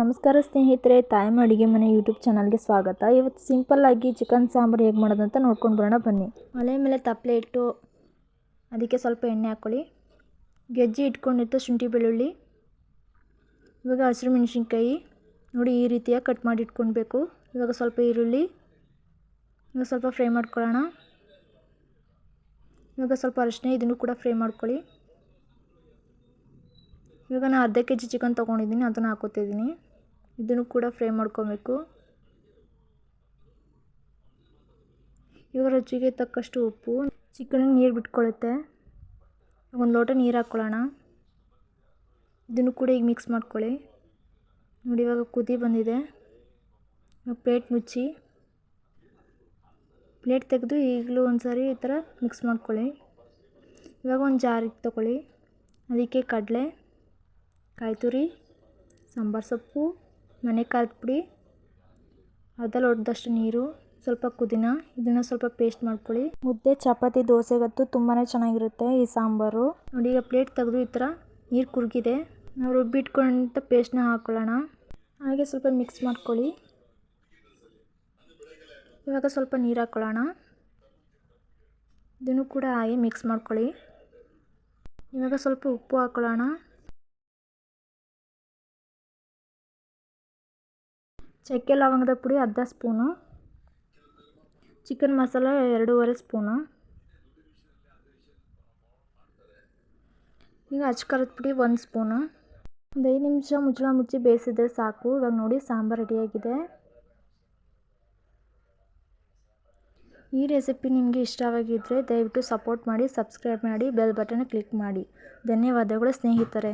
ನಮಸ್ಕಾರ ಸ್ನೇಹಿತರೆ, ತಾಯಮ್ಮ ಅಡುಗೆ ಮನೆ ಯೂಟ್ಯೂಬ್ ಚಾನಲ್ಗೆ ಸ್ವಾಗತ. ಇವತ್ತು ಸಿಂಪಲ್ಲಾಗಿ ಚಿಕನ್ ಸಾಂಬಾರು ಹೇಗೆ ಮಾಡೋದಂತ ನೋಡ್ಕೊಂಡು ಬರೋಣ, ಬನ್ನಿ. ಒಲೆ ಮೇಲೆ ತಪ್ಪಲೆ ಇಟ್ಟು ಅದಕ್ಕೆ ಸ್ವಲ್ಪ ಎಣ್ಣೆ ಹಾಕ್ಕೊಳ್ಳಿ ಗೆಜ್ಜೆ ಇಟ್ಕೊಂಡಿತ್ತು ಶುಂಠಿ ಬೆಳ್ಳುಳ್ಳಿ, ಇವಾಗ ಹಸಿರು ಮೆಣಸಿನ್ಕಾಯಿ, ನೋಡಿ ಈ ರೀತಿಯಾಗಿ ಕಟ್ ಮಾಡಿ ಇಟ್ಕೊಳ್ಬೇಕು. ಇವಾಗ ಸ್ವಲ್ಪ ಈರುಳ್ಳಿ, ಇವಾಗ ಸ್ವಲ್ಪ ಫ್ರೈ ಮಾಡ್ಕೊಳ್ಳೋಣ. ಇವಾಗ ಸ್ವಲ್ಪ ಅರಿಶಿನ ಇದನ್ನು ಕೂಡ ಫ್ರೈ ಮಾಡ್ಕೊಳ್ಳಿ. ಇವಾಗ ನಾನು ಅರ್ಧ ಕೆ ಜಿ ಚಿಕನ್ ತೊಗೊಂಡಿದ್ದೀನಿ, ಅದನ್ನು ಹಾಕೋತಿದ್ದೀನಿ. ಇದನ್ನು ಕೂಡ ಫ್ರೈ ಮಾಡ್ಕೊಬೇಕು. ಇವಾಗ ರುಚಿಗೆ ತಕ್ಕಷ್ಟು ಉಪ್ಪು ಚಿಕನ್ ನೀರು ಬಿಟ್ಕೊಳ್ಳುತ್ತೆ ಒಂದು ಲೋಟ ನೀರು ಹಾಕ್ಕೊಳ್ಳೋಣ ಇದನ್ನು ಕೂಡ ಈಗ ಮಿಕ್ಸ್ ಮಾಡ್ಕೊಳ್ಳಿ. ನೋಡಿ ಇವಾಗ ಕುದಿ ಬಂದಿದೆ. ಪ್ಲೇಟ್ ಮುಚ್ಚಿ. ಪ್ಲೇಟ್ ತೆಗೆದು ಈಗಲೂ ಒಂದು ಸಾರಿ ಈ ಥರ ಮಿಕ್ಸ್ ಮಾಡ್ಕೊಳ್ಳಿ. ಇವಾಗ ಒಂದು ಜಾರಿಗೆ ತೊಗೊಳ್ಳಿ. ಅದಕ್ಕೆ ಕಡಲೆ. ಕಾಯಿ ತುರಿ ಸಾಂಬಾರು ಸೊಪ್ಪು, ಮನೆ ಖಾರದ ಪುಡಿ ಅರ್ಧ ಲೋಟದಷ್ಟು ನೀರು, ಸ್ವಲ್ಪ ಪುದೀನ, ಇದನ್ನು ಸ್ವಲ್ಪ ಪೇಸ್ಟ್ ಮಾಡ್ಕೊಳ್ಳಿ. ಮುದ್ದೆ, ಚಪಾತಿ, ದೋಸೆಗಂತೂ ತುಂಬಾ ಚೆನ್ನಾಗಿರುತ್ತೆ ಈ ಸಾಂಬಾರು. ನೋಡಿ, ಈಗ ಪ್ಲೇಟ್ ತೆಗೆದು ಈ ಥರ ನೀರು ಕುರುಗಿದೆ. ನಾವು ರುಬ್ಬಿಟ್ಕೊಂಡಂಥ ಪೇಸ್ಟ್ನ ಹಾಕ್ಕೊಳ್ಳೋಣ ಹಾಗೆ ಸ್ವಲ್ಪ ಮಿಕ್ಸ್ ಮಾಡ್ಕೊಳ್ಳಿ. ಇವಾಗ ಸ್ವಲ್ಪ ನೀರು ಹಾಕ್ಕೊಳ್ಳೋಣ ಇದನ್ನು ಕೂಡ ಹಾಗೆ ಮಿಕ್ಸ್ ಮಾಡ್ಕೊಳ್ಳಿ. ಇವಾಗ ಸ್ವಲ್ಪ ಉಪ್ಪು ಹಾಕ್ಕೊಳ್ಳೋಣ ಚಕ್ಕೆ ಲವಂಗದ ಪುಡಿ ಅರ್ಧ ಸ್ಪೂನು. ಚಿಕನ್ ಮಸಾಲ ಎರಡೂವರೆ ಸ್ಪೂನು. ಈಗ ಅಚ್ಚ ಖಾರದ ಪುಡಿ ಒಂದು ಸ್ಪೂನು. ಒಂದು ಐದು ನಿಮಿಷ ಮುಚ್ಚಳ ಮುಚ್ಚಿ ಬೇಯಿಸಿದ್ರೆ ಸಾಕು. ಇವಾಗ ನೋಡಿ ಸಾಂಬಾರು ರೆಡಿಯಾಗಿದೆ ಈ ರೆಸಿಪಿ ನಿಮಗೆ ಇಷ್ಟವಾಗಿದ್ದರೆ ದಯವಿಟ್ಟು ಸಪೋರ್ಟ್ ಮಾಡಿ ಸಬ್ಸ್ಕ್ರೈಬ್ ಮಾಡಿ ಬೆಲ್ ಬಟನ್ ಕ್ಲಿಕ್ ಮಾಡಿ. ಧನ್ಯವಾದಗಳು ಸ್ನೇಹಿತರೆ.